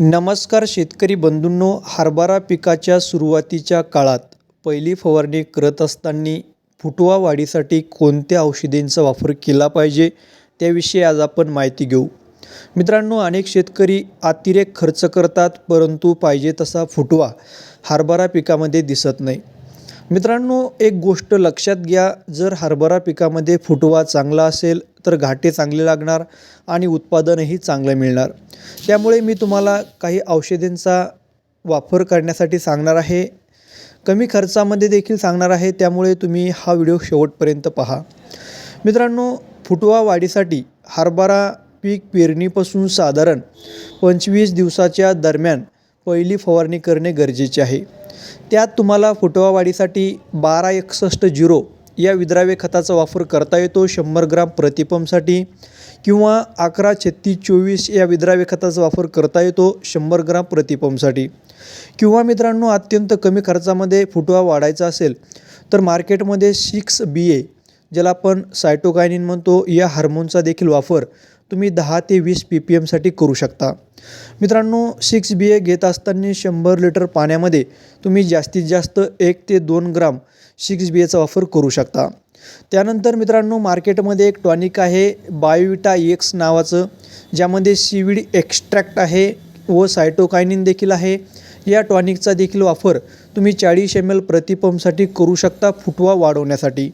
नमस्कार शेतकरी बंधूंनो हरभरा पिकाच्या सुरुवातीच्या काळात पहिली फवारणी करत असताना फुटवा वाढीसाठी कोणत्या औषधींचा वापर केला पाहिजे त्याविषयी आज आपण माहिती घेऊ. मित्रांनो अनेक शेतकरी अतिरेक खर्च करतात परंतु पाहिजे तसा फुटवा हरभरा पिकामध्ये दिसत नाही. मित्रांनो एक गोष्ट लक्षात घ्या जर हरभरा पिकामध्ये फुटवा चांगला असेल तर घाटे चांगले लागणार आणि उत्पादनही चांगलं मिळणार. त्यामुळे मी तुम्हाला काही औषधींचा वापर करण्यासाठी सांगणार आहे. कमी खर्चामध्ये देखील सांगणार आहे. त्यामुळे तुम्ही हा व्हिडिओ शेवटपर्यंत पहा. मित्रांनो फुटवा वाढीसाठी हरभरा पीक पेरणीपासून साधारण पंचवीस दिवसाच्या दरम्यान पहिली फवारणी करणे गरजेचे आहे. त्यात तुम्हाला फुटवा वाढीसाठी बारा एकसष्ट झिरो या विद्राव्य खताचा वापर करता येतो. शंभर ग्राम प्रतिपंपसाठी किंवा अकरा छत्तीस चोवीस या विद्राव्य खताचा वापर करता येतो शंभर ग्राम प्रतिपंपसाठी किंवा मित्रांनो अत्यंत कमी खर्चामध्ये फुटवा वाढायचा असेल तर मार्केटमध्ये सिक्स बी ए ज्याला आपण सायटोकायनिन म्हणतो या हार्मोनचा देखील वापर तुम्ही दहा ते वीस पी पी एमसाठी करू शकता. मित्रांनो सिक्स बी ए घेत असताना शंभर लिटर पाण्यामध्ये तुम्ही जास्तीत जास्त एक ते दोन ग्राम सिक्स बी एचा वापर करू शकता. त्यानंतर मित्रांनो मार्केटमध्ये एक टॉनिक आहे बायोविटा एक्स नावाचं ज्यामध्ये सीविड एक्स्ट्रॅक्ट आहे व सायटोकायनिन देखील आहे. या टॉनिकचा देखील वापर तुम्ही चाळीस एम एल प्रतिपंपसाठी करू शकता फुटवा वाढवण्यासाठी.